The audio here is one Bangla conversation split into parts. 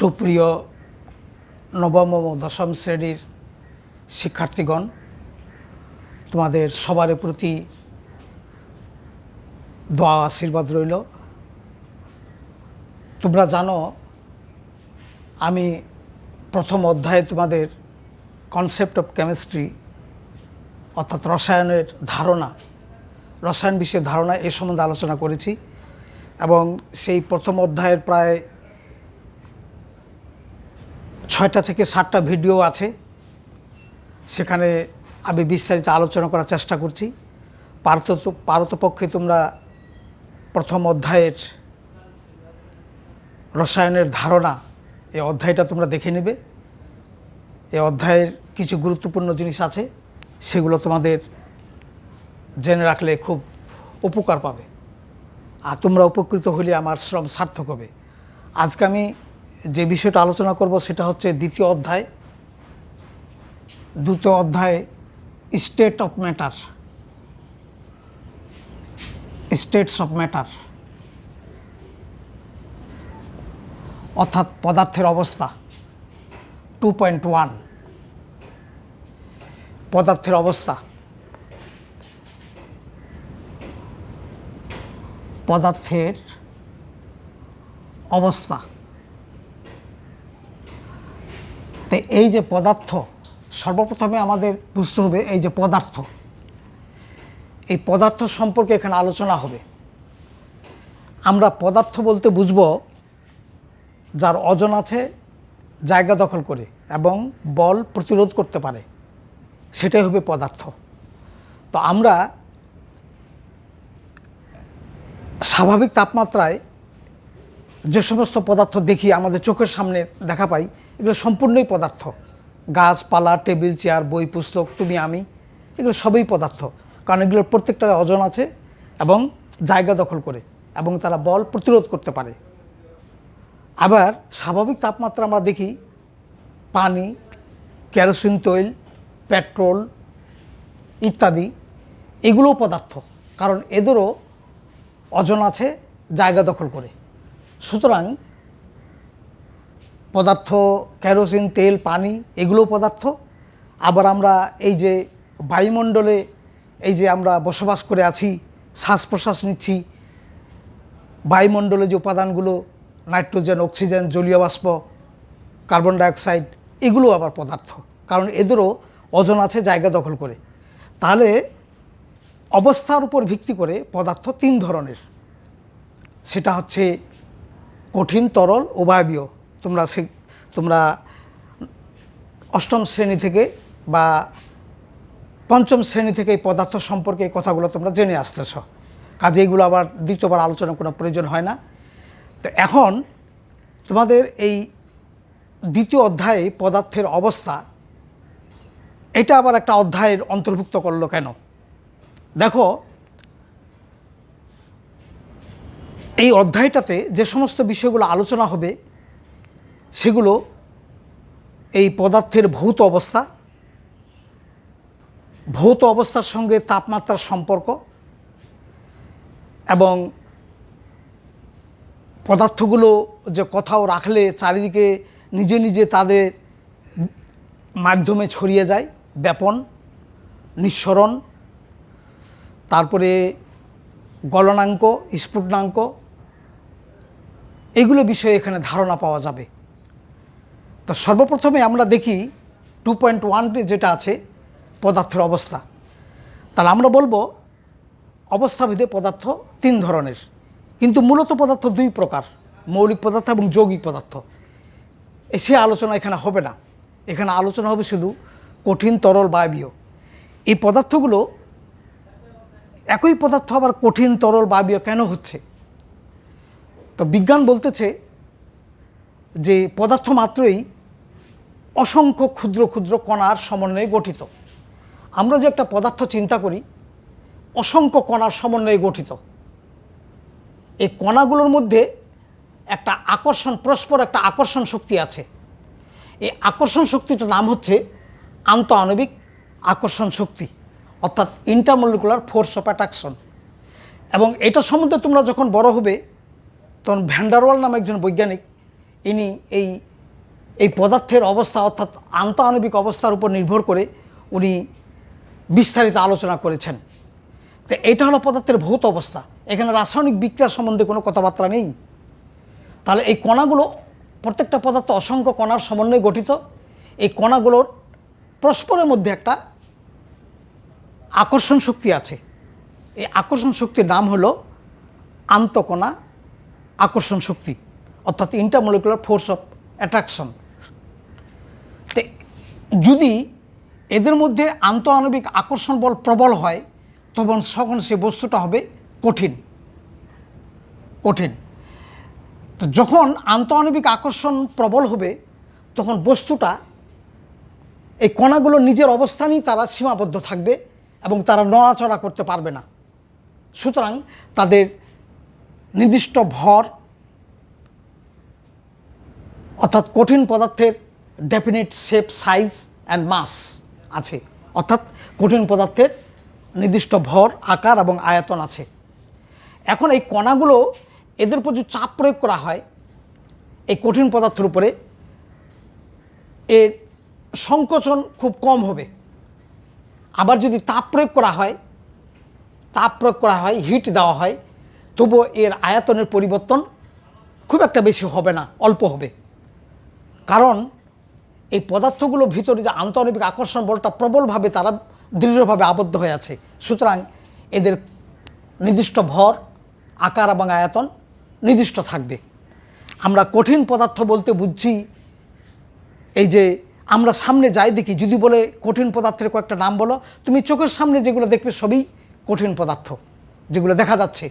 সুপ্রিয় নবম ও দশম শ্রেণির শিক্ষার্থীগণ, তোমাদের সবার প্রতি দোয়া আশীর্বাদ রইল। তোমরা জানো, আমি প্রথম অধ্যায়ে তোমাদের কনসেপ্ট অফ কেমিস্ট্রি অর্থাৎ রসায়নের ধারণা, রসায়ন বিষয়ের ধারণা এ সম্বন্ধে আলোচনা করেছি এবং সেই প্রথম অধ্যায়ের প্রায় ছয়টা থেকে সাতটা ভিডিও আছে। সেখানে আমি বিস্তারিত আলোচনা করার চেষ্টা করছি। পারত পারতপক্ষে তোমরা প্রথম অধ্যায়ের রসায়নের ধারণা, এই অধ্যায়টা তোমরা দেখে নেবে। এই অধ্যায়ের কিছু গুরুত্বপূর্ণ জিনিস আছে, সেগুলো তোমাদের জেনে রাখলে খুব উপকার পাবে। আর তোমরা উপকৃত হলে আমার শ্রম সার্থক হবে। আজকে আমি যে বিষয়টা আলোচনা করব সেটা হচ্ছে দ্বিতীয় অধ্যায়। দ্বিতীয় অধ্যায় state of matter states of matter অর্থাৎ পদার্থের অবস্থা। টু পয়েন্ট ওয়ান পদার্থের অবস্থা। পদার্থের অবস্থা। তো এই যে পদার্থ, সর্বপ্রথমে আমাদের বুঝতে হবে এই যে পদার্থ। এই পদার্থ সম্পর্কে এখানে আলোচনা হবে। আমরা পদার্থ বলতে বুঝব যার অজন আছে, জায়গা দখল করে এবং বল প্রতিরোধ করতে পারে। সেটাই হবে পদার্থ। তো আমরা স্বাভাবিক তাপমাত্রায় যে সমস্ত পদার্থ দেখি আমাদের চোখের সামনে দেখা পাই, এগুলো সম্পূর্ণই পদার্থ। গাছপালা, টেবিল, চেয়ার, বই, পুস্তক, তুমি, আমি, এগুলো সবই পদার্থ। কারণ এগুলোর প্রত্যেকটার ওজন আছে এবং জায়গা দখল করে এবং তারা বল প্রতিরোধ করতে পারে। আবার স্বাভাবিক তাপমাত্রা আমরা দেখি, পানি, কেরোসিন, তৈল, পেট্রোল ইত্যাদি, এগুলোও পদার্থ। কারণ এদেরও ওজন আছে, জায়গা দখল করে। সুতরাং পদার্থ, কেরোসিন, তেল, পানি, এগুলোও পদার্থ। আবার আমরা এই যে বায়ুমণ্ডলে এই যে আমরা বসবাস করে আছি শ্বাস প্রশ্বাস নিচ্ছি, বায়ুমণ্ডলে যে উপাদানগুলো, নাইট্রোজেন, অক্সিজেন, জলীয় বাষ্প, কার্বন ডাইঅক্সাইড এগুলো আবার পদার্থ। কারণ এদেরও ওজন আছে জায়গা দখল করে। তাহলে অবস্থার উপর ভিত্তি করে পদার্থ তিন ধরনের। সেটা হচ্ছে কঠিন, তরল ও বায়বীয় তোমরা তোমরা অষ্টম শ্রেণি থেকে বা পঞ্চম শ্রেণি থেকে এই পদার্থ সম্পর্কে এই কথাগুলো তোমরা জেনে আসতেছ। কাজে এগুলো আবার দ্বিতীয়বার আলোচনা কোনো প্রয়োজন হয় না। তো এখন তোমাদের এই দ্বিতীয় অধ্যায়ে পদার্থের অবস্থা, এটা আবার একটা অধ্যায়ের অন্তর্ভুক্ত করল কেন? দেখো এই অধ্যায়টাতে যে সমস্ত বিষয়গুলো আলোচনা হবে, সেগুলো এই পদার্থের ভৌত অবস্থা, ভৌত অবস্থার সঙ্গে তাপমাত্রার সম্পর্ক এবং পদার্থগুলো যে কোথাও রাখলে চারিদিকে নিজে নিজে তাদের মাধ্যমে ছড়িয়ে যায়, ব্যাপন, নিঃসরণ, তারপরে গলনাঙ্ক, স্ফুটনাঙ্ক এগুলো বিষয়ে এখানে ধারণা পাওয়া যাবে। তো সর্বপ্রথমে আমরা দেখি টু পয়েন্ট ওয়ানে যেটা আছে, পদার্থের অবস্থা। তাহলে আমরা বলব অবস্থাভেদে পদার্থ তিন ধরনের। কিন্তু মূলত পদার্থ দুই প্রকার, মৌলিক পদার্থ এবং যৌগিক পদার্থ। সে আলোচনা এখানে হবে না। এখানে আলোচনা হবে শুধু কঠিন, তরল, বায়বীয়। এই পদার্থগুলো একই পদার্থ, আবার কঠিন, তরল, বায়বীয় কেন হচ্ছে? তো বিজ্ঞান বলতেছে যে পদার্থ মাত্রই অসংখ্য ক্ষুদ্র ক্ষুদ্র কণার সমন্বয়ে গঠিত। আমরা যে একটা পদার্থ চিন্তা করি, অসংখ্য কণার সমন্বয়ে গঠিত। এই কণাগুলোর মধ্যে একটা আকর্ষণ, পরস্পর একটা আকর্ষণ শক্তি আছে। এই আকর্ষণ শক্তিটার নাম হচ্ছে আন্ত আণবিক আকর্ষণ শক্তি, অর্থাৎ ইন্টারমলিকুলার ফোর্স অফ অ্যাট্রাকশন এবং এটা সম্বন্ধে তোমরা যখন বড় হবে তখন ভ্যান্ডারওয়াল নামে একজন বৈজ্ঞানিক, ইনি এই এই পদার্থের অবস্থা অর্থাৎ আন্তঃআণবিক অবস্থার উপর নির্ভর করে উনি বিস্তারিত আলোচনা করেছেন। তো এটা হলো পদার্থের ভৌত অবস্থা। এখানে রাসায়নিক বিক্রিয়া সম্বন্ধে কোনো কথাবার্তা নেই। তাহলে এই কণাগুলো, প্রত্যেকটা পদার্থ অসংখ্য কণার সমন্বয়ে গঠিত। এই কণাগুলোর পরস্পরের মধ্যে একটা আকর্ষণ শক্তি আছে। এই আকর্ষণ শক্তির নাম হলো আন্তকণা আকর্ষণ শক্তি, অর্থাৎ ইন্টারমলিকুলার ফোর্স অফ অ্যাট্রাকশন যদি এদের মধ্যে আন্তঃআণবিক আকর্ষণ বল প্রবল হয়, তখন তখন সে বস্তুটা হবে কঠিন। কঠিন। তো যখন আন্তঃআণবিক আকর্ষণ প্রবল হবে, তখন বস্তুটা এই কণাগুলো নিজের অবস্থানই তারা সীমাবদ্ধ থাকবে এবং তারা নড়াচড়া করতে পারবে না। সুতরাং তাদের নির্দিষ্ট ভর, অর্থাৎ কঠিন পদার্থের definite shape size and mass আছে। অর্থাৎ কঠিন পদার্থের নির্দিষ্ট ভর, আকার এবং আয়তন আছে। এখন এই কণাগুলো এদের উপর যে চাপ প্রয়োগ করা হয়, এই কঠিন পদার্থের উপরে, এর সংকোচন খুব কম হবে। আবার যদি তাপ প্রয়োগ করা হয়, তাপ প্রয়োগ করা হয় হিট দেওয়া হয় তবুও এর আয়তনের পরিবর্তন খুব একটা বেশি হবে না, অল্প হবে। কারণ এই পদার্থগুলো ভিতরে যে আন্তঃআণবিক আকর্ষণ বলটা প্রবলভাবে তারা দৃঢ়ভাবে আবদ্ধ হয়ে আছে। সুতরাং এদের নির্দিষ্ট ভর, আকার এবং আয়তন নির্দিষ্ট থাকবে। আমরা কঠিন পদার্থ বলতে বুঝছি, এই যে আমরা সামনে যাই দেখি, যদি বলে কঠিন পদার্থের কয়েকটা নাম বলো, তুমি চোখের সামনে যেগুলো দেখবে সবই কঠিন পদার্থ, যেগুলো দেখা যাচ্ছে।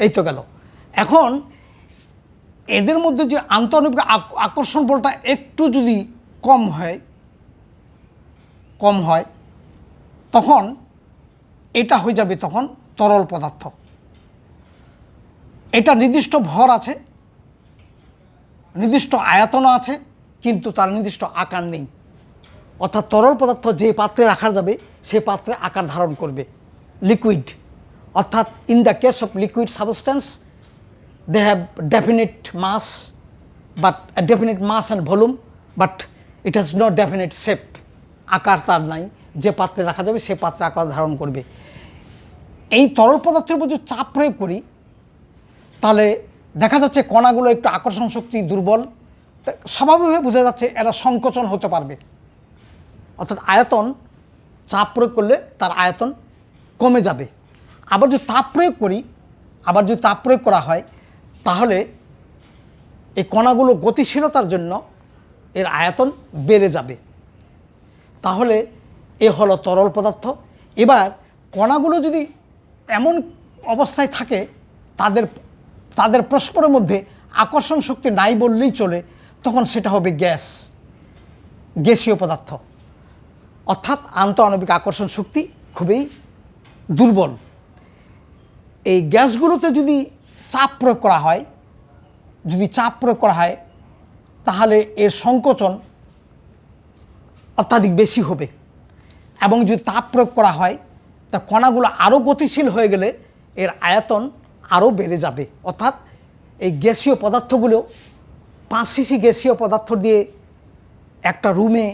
এই তো গেল। এখন এদের মধ্যে যে আন্তঃআণবিক আক- আকর্ষণ বলটা একটু যদি কম হয় কম হয়, তখন এটা হয়ে যাবে তখন তরল পদার্থ। এটা নির্দিষ্ট ভর আছে, নির্দিষ্ট আয়তনও আছে, কিন্তু তার নির্দিষ্ট আকার নেই। অর্থাৎ তরল পদার্থ যে পাত্রে রাখা যাবে, সে পাত্রে আকার ধারণ করবে। লিকুইড। অর্থাৎ in the case of liquid substance have definite mass, but a definite mass and volume, but it has no definite shape, আকার তার নাই, যে পাত্রে রাখা যাবে সে পাত্রে আকার ধারণ করবে। এই তরল পদার্থের উপর যদি চাপ প্রয়োগ করি, তাহলে দেখা যাচ্ছে কণাগুলো একটু আকর্ষণ শক্তি দুর্বল স্বাভাবিকভাবে বোঝা যাচ্ছে এরা সংকোচন হতে পারবে। অর্থাৎ আয়তন, চাপ প্রয়োগ করলে তার আয়তন কমে যাবে। আবার যদি তাপ প্রয়োগ করি, আবার যদি তাপ প্রয়োগ করা হয়, তাহলে এই কণাগুলো গতিশীলতার জন্য এর আয়তন বেড়ে যাবে। তাহলে এ হলো তরল পদার্থ। এবার কণাগুলো যদি এমন অবস্থায় থাকে, তাদের তাদের পরস্পরের মধ্যে আকর্ষণ শক্তি নাই বললেই চলে, তখন সেটা হবে গ্যাস, গ্যাসীয় পদার্থ। অর্থাৎ আন্তঃআণবিক আকর্ষণ শক্তি খুবই দুর্বল। এই গ্যাসগুলোতে যদি চাপ প্রয়োগ করা হয়, যদি চাপ প্রয়োগ করা হয়, তাহলে এর সংকোচন অত্যাধিক বেশি হবে। এবং যদি তাপ প্রয়োগ করা হয়, তা কণাগুলো আরও গতিশীল হয়ে গেলে এর আয়তন আরও বেড়ে যাবে। অর্থাৎ এই গ্যাসীয় পদার্থগুলো পাঁচ সিসি গ্যাসীয় পদার্থ দিয়ে একটা রুমে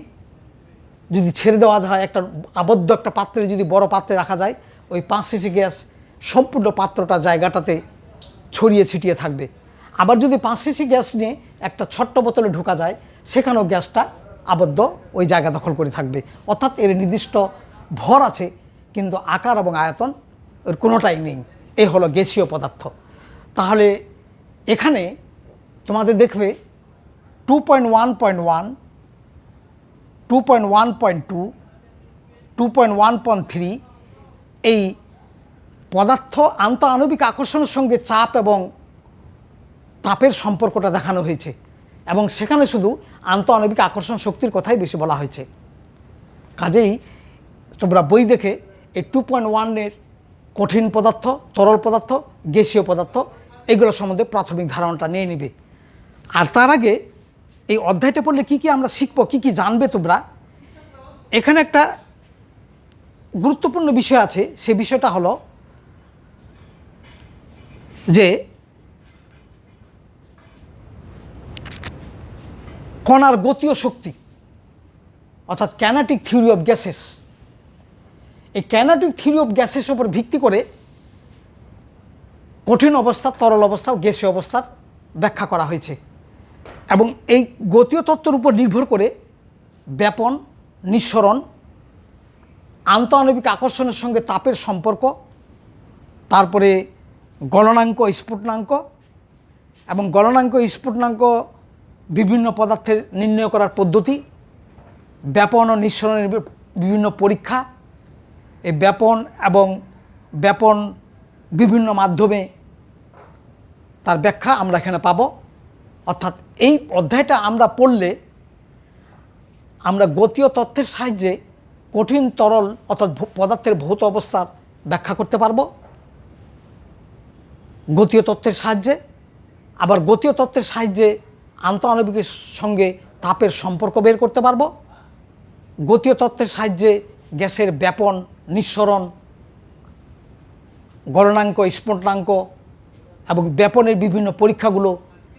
যদি ছেড়ে দেওয়া যায়, একটা আবদ্ধ একটা পাত্রে যদি বড় পাত্রে রাখা যায়, ওই পাঁচ সিসি গ্যাস সম্পূর্ণ পাত্রটা জায়গাটাতে ছড়িয়ে ছিটিয়ে থাকবে। আবার যদি পাঁচ সিসি গ্যাস নিয়ে একটা ছোট্ট বোতলে ঢোকা যায়, সেখানেও গ্যাসটা আবদ্ধ ওই জায়গা দখল করে থাকবে। অর্থাৎ এর নির্দিষ্ট ভর আছে, কিন্তু আকার এবং আয়তন এর কোনোটাই নেই। এ হলো গ্যাসীয় পদার্থ। তাহলে এখানে তোমাদের দেখবে two point one point one two point one point two two point one point three এই পদার্থ আন্তঃআণবিক আকর্ষণের সঙ্গে চাপ এবং তাপের সম্পর্কটা দেখানো হয়েছে। এবং সেখানে শুধু আন্তঃআণবিক আকর্ষণ শক্তির কথাই বেশি বলা হয়েছে। কাজেই তোমরা বই দেখে এই টু পয়েন্ট ওয়ানের কঠিন পদার্থ, তরল পদার্থ, গ্যাসীয় পদার্থ, এগুলো সম্বন্ধে প্রাথমিক ধারণাটা নিয়ে নিবে। আর তার আগে এই অধ্যায়টা পড়লে কি কি আমরা শিখব, কি কি জানবে তোমরা? এখানে একটা গুরুত্বপূর্ণ বিষয় আছে, সে বিষয়টা হলো যে কণার গতীয় শক্তি, অর্থাৎ ক্যানাটিক থিওরি অফ গ্যাসেস এই ক্যানাটিক থিওরি অফ গ্যাসেস উপর ভিত্তি করে কঠিন অবস্থা, তরল অবস্থা ও গ্যাসীয় অবস্থার ব্যাখ্যা করা হয়েছে। এবং এই গতীয় তত্ত্বের উপর নির্ভর করে ব্যাপন, নিঃসরণ, আন্তঃআণবিক আকর্ষণের সঙ্গে তাপের সম্পর্ক, তারপরে গলনাঙ্ক, স্ফুটনাঙ্ক এবং গলনাঙ্ক, স্ফুটনাঙ্ক বিভিন্ন পদার্থের নির্ণয় করার পদ্ধতি, ব্যাপন ও নিঃসরণের বিভিন্ন পরীক্ষা, এই ব্যাপন এবং ব্যাপন বিভিন্ন মাধ্যমে তার ব্যাখ্যা আমরা এখানে পাব। অর্থাৎ এই অধ্যায়টা আমরা পড়লে আমরা গতীয় তথ্যের সাহায্যে কঠিন তরল অর্থাৎ পদার্থের ভৌত অবস্থার ব্যাখ্যা করতে পারব। গতীয় তত্ত্বের সাহায্যে, আবার গতীয় তত্ত্বের সাহায্যে আন্তঃআণবিকের সঙ্গে তাপের সম্পর্ক বের করতে পারব। গতীয় তত্ত্বের সাহায্যে গ্যাসের ব্যাপন নিঃসরণ, গলনাঙ্ক, স্ফুটনাঙ্ক এবং ব্যাপনের বিভিন্ন পরীক্ষাগুলো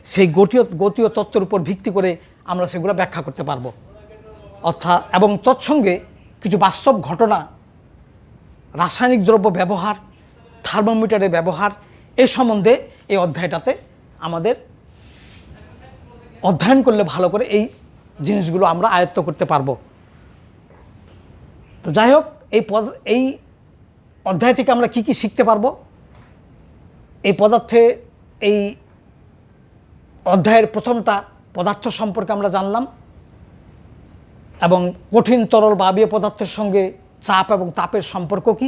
সেই গতীয় গতীয় তত্ত্বের উপর ভিত্তি করে আমরা সেগুলো ব্যাখ্যা করতে পারব। অর্থাৎ এবং তৎসঙ্গে কিছু বাস্তব ঘটনা, রাসায়নিক দ্রব্য ব্যবহার, থার্মোমিটারের ব্যবহার এ সম্বন্ধে এই অধ্যায়টাতে আমাদের অধ্যয়ন করলে ভালো করে এই জিনিসগুলো আমরা আয়ত্ত করতে পারব। তো যাই হোক, এই পদ, এই অধ্যায় থেকে আমরা কি কি শিখতে পারব? এই পদার্থে, এই অধ্যায়ের প্রথমটা পদার্থ সম্পর্কে আমরা জানলাম এবং কঠিন তরল বাবীয় পদার্থের সঙ্গে চাপ এবং তাপের সম্পর্ক কি?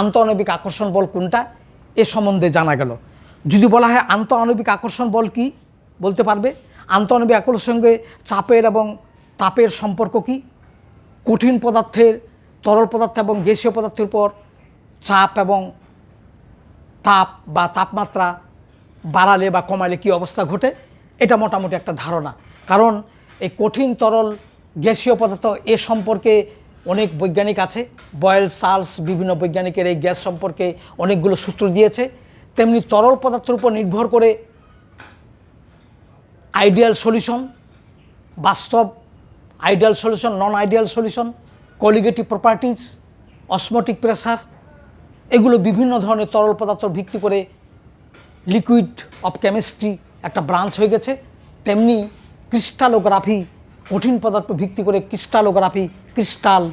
আন্তঃআণবিক আকর্ষণ বল কোনটা? এ সম্বন্ধে জানা গেল। যদি বলা হয় আন্তঃআণবিক আকর্ষণ বল কি? বলতে পারবে? আন্তঃআণবিক আকর্ষণের সঙ্গে চাপের এবং তাপের সম্পর্ক কি? কঠিন পদার্থের, তরল পদার্থ এবং গ্যাসীয় পদার্থের উপর চাপ এবং তাপ বা তাপমাত্রা বাড়ালে বা কমালে কি অবস্থা ঘটে? এটা মোটামুটি একটা ধারণা। কারণ এই কঠিন, তরল, গ্যাসীয় পদার্থ এ সম্পর্কে অনেক বৈজ্ঞানিক আছে। বয়েল চার্লস বিভিন্ন বৈজ্ঞানিকের এই গ্যাস সম্পর্কে অনেকগুলো সূত্র দিয়েছে। তেমনি তরল পদার্থের উপর নির্ভর করে আইডিয়াল সলিউশন, বাস্তব ideal solution, non ideal solution, colligative properties osmotic pressure, এগুলো বিভিন্ন ধরনের তরল পদার্থ ভিত্তি করে লিকুইড অফ কেমিস্ট্রি একটা ব্রাঞ্চ হয়ে গেছে। তেমনি ক্রিস্টালোগ্রাফি কঠিন পদার্থ ভিত্তি করে crystallography crystal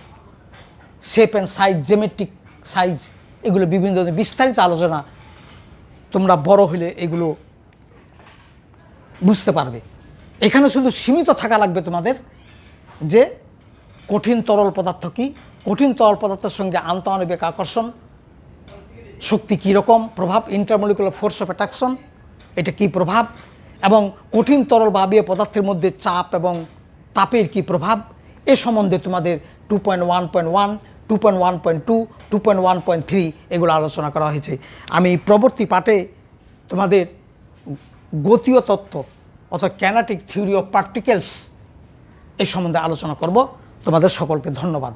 shape and size geometric size, এগুলো বিভিন্ন ধরনের বিস্তারিত আলোচনা তোমরা বড় হলে এগুলো বুঝতে পারবে। এখানে শুধু সীমিত থাকা লাগবে তোমাদের যে কঠিন তরল পদার্থ কি? কঠিন তরল পদার্থের সঙ্গে আন্তঃআণবিক আকর্ষণ, শক্তি কীরকম প্রভাব ইন্টারমলিকুলার ফোর্স অফ অ্যাট্রাকশন এটা কি প্রভাব? এবং কঠিন তরল বাবীয় পদার্থের মধ্যে চাপ এবং তাপের কি প্রভাব? এ সম্বন্ধে তোমাদের two point one point one two point one point two two point one point three এগুলো আলোচনা করা হয়েছে। আমি প্রবর্তী পাঠে তোমাদের গতীয় তত্ত্ব অর্থাৎ ক্যানাটিক থিওরি অফ পার্টিকেলস এ সম্বন্ধে আলোচনা করব। তোমাদের সকলকে ধন্যবাদ।